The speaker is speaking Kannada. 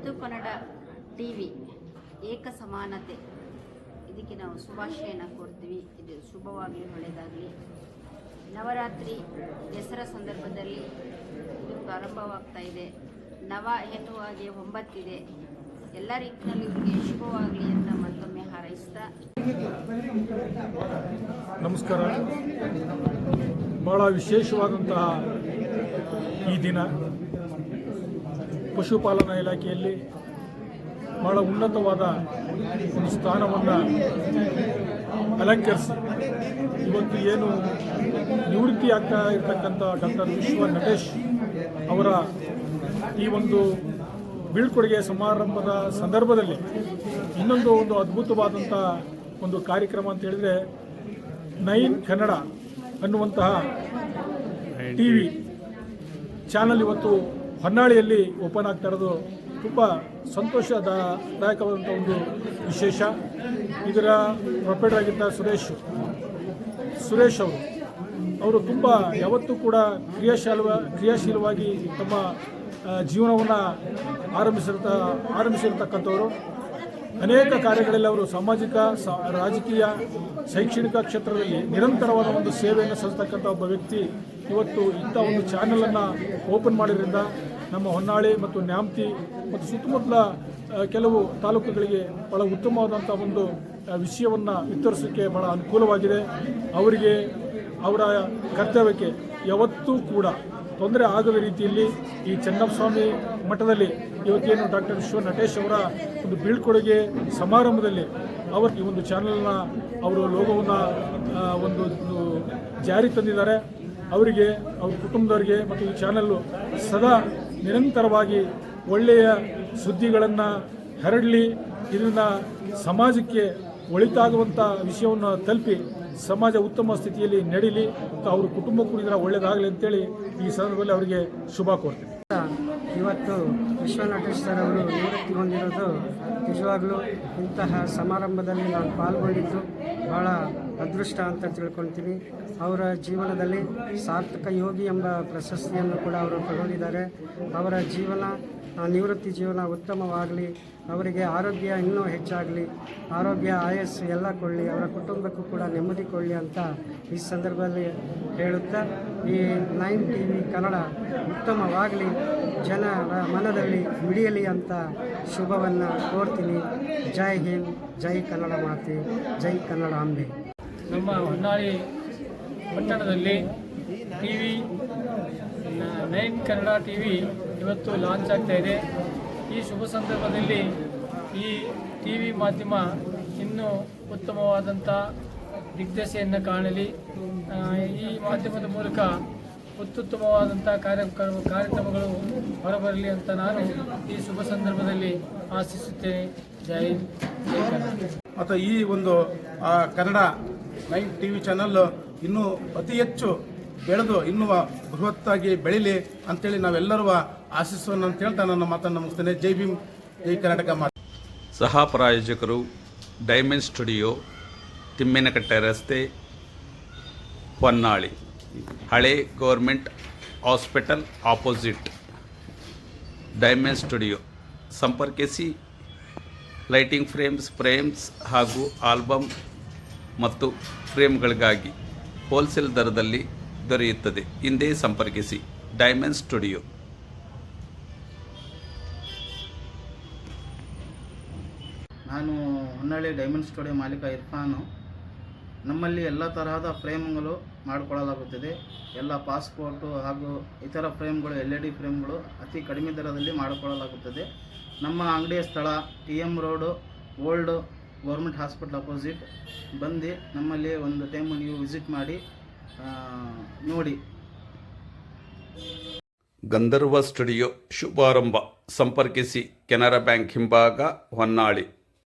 ಮುದ್ದು ಕನ್ನಡ ಟಿ ವಿ ಏಕ ಸಮಾನತೆ ಇದಕ್ಕೆ ನಾವು ಶುಭಾಶಯನ ಕೊಡ್ತೀವಿ ಇದು ಶುಭವಾಗಲಿ ಒಳ್ಳೆಯದಾಗಲಿ ನವರಾತ್ರಿ ದಸರಾ ಸಂದರ್ಭದಲ್ಲಿ ಇದು ಪ್ರಾರಂಭವಾಗ್ತಾ ಇದೆ. ನವ ಎನ್ನುವಾಗೆ ಒಂಬತ್ತಿದೆ. ಎಲ್ಲ ರೀತಿಯಲ್ಲಿ ಇವರಿಗೆ ಶುಭವಾಗಲಿ ಅಂತ ಮತ್ತೊಮ್ಮೆ ಹಾರೈಸ್ತಾ. ನಮಸ್ಕಾರ. ಬಹಳ ವಿಶೇಷವಾದಂತಹ ಈ ದಿನ. ಪಶುಪಾಲನಾ ಇಲಾಖೆಯಲ್ಲಿ ಬಹಳ ಉನ್ನತವಾದ ಒಂದು ಸ್ಥಾನವನ್ನು ಅಲಂಕರಿಸಿ. ಇವತ್ತು ಏನು ನಿವೃತ್ತಿ ಆಗ್ತಾ ಇರತಕ್ಕಂಥ ಡಾಕ್ಟರ್ ವಿಶ್ವ ನಟೇಶ್ ಅವರ ಈ ಒಂದು ಬೀಳ್ಕೊಡುಗೆ ಸಮಾರಂಭದ ಸಂದರ್ಭದಲ್ಲಿ ಇನ್ನೊಂದು ಒಂದು ಅದ್ಭುತವಾದಂಥ ಒಂದು ಕಾರ್ಯಕ್ರಮ ಅಂತ ಹೇಳಿದರೆ ನೈನ್ ಕನ್ನಡ ಅನ್ನುವಂತಹ ಟಿ ವಿ ಚಾನಲ್ ಇವತ್ತು ಹೊನ್ನಾಳಿಯಲ್ಲಿ ಓಪನ್ ಆಗ್ತಾ ಇರೋದು ತುಂಬ ಸಂತೋಷದಾಯಕವಾದಂಥ ಒಂದು ವಿಶೇಷ. ಇದರ ಪ್ರೊಪರೇಟರ್ ಆಗಿದ್ದ ಸುರೇಶ್ ಸುರೇಶ್ ಅವರು. ಅವರು ತುಂಬ ಯಾವತ್ತೂ ಕೂಡ ಕ್ರಿಯಾಶೀಲ ಕ್ರಿಯಾಶೀಲವಾಗಿ ತಮ್ಮ ಜೀವನವನ್ನು ಆರಂಭಿಸಿರ್ತ, ಆರಂಭಿಸಿರ್ತಕ್ಕಂಥವರು. ಅನೇಕ ಕಾರ್ಯಗಳಲ್ಲಿ ಅವರು ಸಾಮಾಜಿಕ ರಾಜಕೀಯ, ಶೈಕ್ಷಣಿಕ ಕ್ಷೇತ್ರದಲ್ಲಿ ನಿರಂತರವಾದ ಒಂದು ಸೇವೆಯನ್ನು ಸಲ್ಲಿಸ್ತಕ್ಕಂಥ ಒಬ್ಬ ವ್ಯಕ್ತಿ ಇವತ್ತು ಇಂಥ ಒಂದು ಚಾನಲನ್ನು ಓಪನ್ ಮಾಡಿದ್ರಿಂದ ನಮ್ಮ ಹೊನ್ನಾಳಿ ಮತ್ತು ನ್ಯಾಮತಿ ಮತ್ತು ಸುತ್ತಮುತ್ತಲ ಕೆಲವು ತಾಲೂಕುಗಳಿಗೆ ಬಹಳ ಉತ್ತಮವಾದಂಥ ಒಂದು ವಿಷಯವನ್ನು ವಿತರಿಸೋಕ್ಕೆ ಬಹಳ ಅನುಕೂಲವಾಗಿದೆ. ಅವರಿಗೆ, ಅವರ ಕರ್ತವ್ಯಕ್ಕೆ ಯಾವತ್ತೂ ಕೂಡ ತೊಂದರೆ ಆಗದ ರೀತಿಯಲ್ಲಿ ಈ ಚೆನ್ನಸ್ವಾಮಿ ಮಠದಲ್ಲಿ ಇವತ್ತೇನು ಡಾಕ್ಟರ್ ವಿಶ್ವ ನಟೇಶ್ ಅವರ ಒಂದು ಬೀಳ್ಕೊಡುಗೆ ಸಮಾರಂಭದಲ್ಲಿ ಅವರ ಈ ಒಂದು ಚಾನಲ್ನ ಅವರು ಲೋಗೋವನ್ನು ಒಂದು ಜಾರಿ ತಂದಿದ್ದಾರೆ. ಅವರಿಗೆ, ಅವ್ರ ಕುಟುಂಬದವರಿಗೆ ಮತ್ತು ಈ ಚಾನಲ್ಲು ಸದಾ ನಿರಂತರವಾಗಿ ಒಳ್ಳೆಯ ಸುದ್ದಿಗಳನ್ನು ಹರಡಲಿ ಇದರಿಂದ ಸಮಾಜಕ್ಕೆ ಒಳಿತಾಗುವಂಥ ವಿಷಯವನ್ನು ತಲುಪಿ ಸಮಾಜ ಉತ್ತಮ ಸ್ಥಿತಿಯಲ್ಲಿ ನಡೀಲಿ. ಮತ್ತು ಅವ್ರ ಕುಟುಂಬಕ್ಕೂ ಇದರ ಒಳ್ಳೆಯದಾಗಲಿ ಅಂತೇಳಿ ಈ ಸಂದರ್ಭದಲ್ಲಿ ಅವರಿಗೆ ಶುಭ ಕೋರ್ತೀನಿ. ಇವತ್ತು ವಿಶ್ವನಟೇಶ್ ಸರ್ ಅವರು ನಿವೃತ್ತಿ ಹೊಂದಿರೋದು ನಿಜವಾಗಲೂ ಇಂತಹ ಸಮಾರಂಭದಲ್ಲಿ ನಾನು ಪಾಲ್ಗೊಂಡಿದ್ದು ಭಾಳ ಅದೃಷ್ಟ ಅಂತ ತಿಳ್ಕೊಳ್ತೀನಿ. ಅವರ ಜೀವನದಲ್ಲಿ ಸಾರ್ಥಕ ಯೋಗಿ ಎಂಬ ಪ್ರಶಸ್ತಿಯನ್ನು ಕೂಡ ಅವರು ತಗೊಂಡಿದ್ದಾರೆ. ಅವರ ಜೀವನ ನಿವೃತ್ತಿ ಜೀವನ ಉತ್ತಮವಾಗಲಿ, ಅವರಿಗೆ ಆರೋಗ್ಯ ಇನ್ನೂ ಹೆಚ್ಚಾಗಲಿ, ಆರೋಗ್ಯ, ಆಯಸ್ಸು ಎಲ್ಲ ಕೊಳ್ಳಿ ಅವರ ಕುಟುಂಬಕ್ಕೂ ಕೂಡ ನೆಮ್ಮದಿ ಕೊಳ್ಳಿ ಅಂತ ಈ ಸಂದರ್ಭದಲ್ಲಿ ಹೇಳುತ್ತಾ, ಈ ನೈನ್ ಟಿ ವಿ ಕನ್ನಡ ಉತ್ತಮವಾಗಲಿ ಜನರ ಮನದಲ್ಲಿ ಮಿಡಿಯಲಿ ಅಂತ ಶುಭವನ್ನು ಕೋರ್ತೀನಿ. ಜೈ ಹಿಂದ್, ಜೈ ಕನ್ನಡ ಮಾತೆ, ಜೈ ಕನ್ನಡ ಅಂಬೆ. ನಮ್ಮ ಹೊನ್ನಾಳಿ ಪಟ್ಟಣದಲ್ಲಿ T V nine Kannada T V ಇವತ್ತು ಲಾಂಚ್ ಆಗ್ತಾ ಇದೆ. ಈ ಶುಭ ಸಂದರ್ಭದಲ್ಲಿ ಈ ಟಿ ವಿ ಮಾಧ್ಯಮ ಇನ್ನೂ ಉತ್ತಮವಾದಂಥ ದಿಗ್ದಶೆಯನ್ನು ಕಾಣಲಿ. ಈ ಮಾಧ್ಯಮದ ಮೂಲಕ ಅತ್ಯುತ್ತಮವಾದಂಥ ಕಾರ್ಯ ಕಾರ್ಯಕ್ರಮಗಳು ಹೊರಬರಲಿ ಅಂತ ನಾನು ಈ ಶುಭ ಸಂದರ್ಭದಲ್ಲಿ ಆಶಿಸುತ್ತೇನೆ. ಜೈ ಮತ್ತು ಈ ಒಂದು Kannada nine T V channel ಇನ್ನೂ ಅತಿ ಹೆಚ್ಚು ಬೆಳೆದು ಇನ್ನೂ ಬೃಹತ್ತಾಗಿ ಬೆಳೀಲಿ ಅಂತೇಳಿ ನಾವೆಲ್ಲರೂ ಆಶಿಸೋಣ ಅಂತ ಹೇಳ್ತಾ ನನ್ನ ಮಾತನ್ನು ಮುಗಿಸ್ತೇನೆ. ಜೈ ಭೀಮ್, ಜೈ ಕರ್ನಾಟಕ ಮಾತು. ಸಹ ಪ್ರಾಯೋಜಕರು ಡೈಮಂಡ್ ಸ್ಟುಡಿಯೋ, ತಿಮ್ಮೇನಕಟ್ಟೆ ರಸ್ತೆ, ಹೊನ್ನಾಳಿ. ಹಳೆ government hospital opposite diamond studio. ಸಂಪರ್ಕಿಸಿ. ಲೈಟಿಂಗ್ ಫ್ರೇಮ್ಸ್ ಫ್ರೇಮ್ಸ್ ಹಾಗೂ ಆಲ್ಬಮ್ ಮತ್ತು ಫ್ರೇಮ್ಗಳಿಗಾಗಿ ಹೋಲ್ಸೇಲ್ ದರದಲ್ಲಿ ದೊರೆಯುತ್ತದೆ. ಹಿಂದೆ ಸಂಪರ್ಕಿಸಿ. ಡೈಮಂಡ್ ಸ್ಟುಡಿಯೋ ನಾನು ಹೊನ್ನಳ್ಳಿ ಡೈಮಂಡ್ ಸ್ಟುಡಿಯೋ ಮಾಲೀಕ ಇರ್ಫಾನು. ನಮ್ಮಲ್ಲಿ ಎಲ್ಲ ತರಹದ ಫ್ರೇಮ್ಗಳು ಮಾಡಿಕೊಳ್ಳಲಾಗುತ್ತದೆ. ಎಲ್ಲ ಪಾಸ್ಪೋರ್ಟು ಹಾಗೂ ಇತರ ಫ್ರೇಮ್ಗಳು ಎಲ್ ಇ ಡಿ ಫ್ರೇಮ್ಗಳು ಅತಿ ಕಡಿಮೆ ದರದಲ್ಲಿ ಮಾಡಿಕೊಳ್ಳಲಾಗುತ್ತದೆ. ನಮ್ಮ ಅಂಗಡಿಯ ಸ್ಥಳ T M road old government hospital opposite ಬಂದು ನಮ್ಮಲ್ಲಿ ಒಂದು ಟೈಮು ನೀವು ವಿಸಿಟ್ ಮಾಡಿ ನೋಡಿ. ಗಂಧರ್ವ ಸ್ಟುಡಿಯೋ ಶುಭಾರಂಭ. ಸಂಪರ್ಕಿಸಿ ಕೆನರಾ ಬ್ಯಾಂಕ್ ಹಿಂಭಾಗ ಹೊನ್ನಾಳಿ.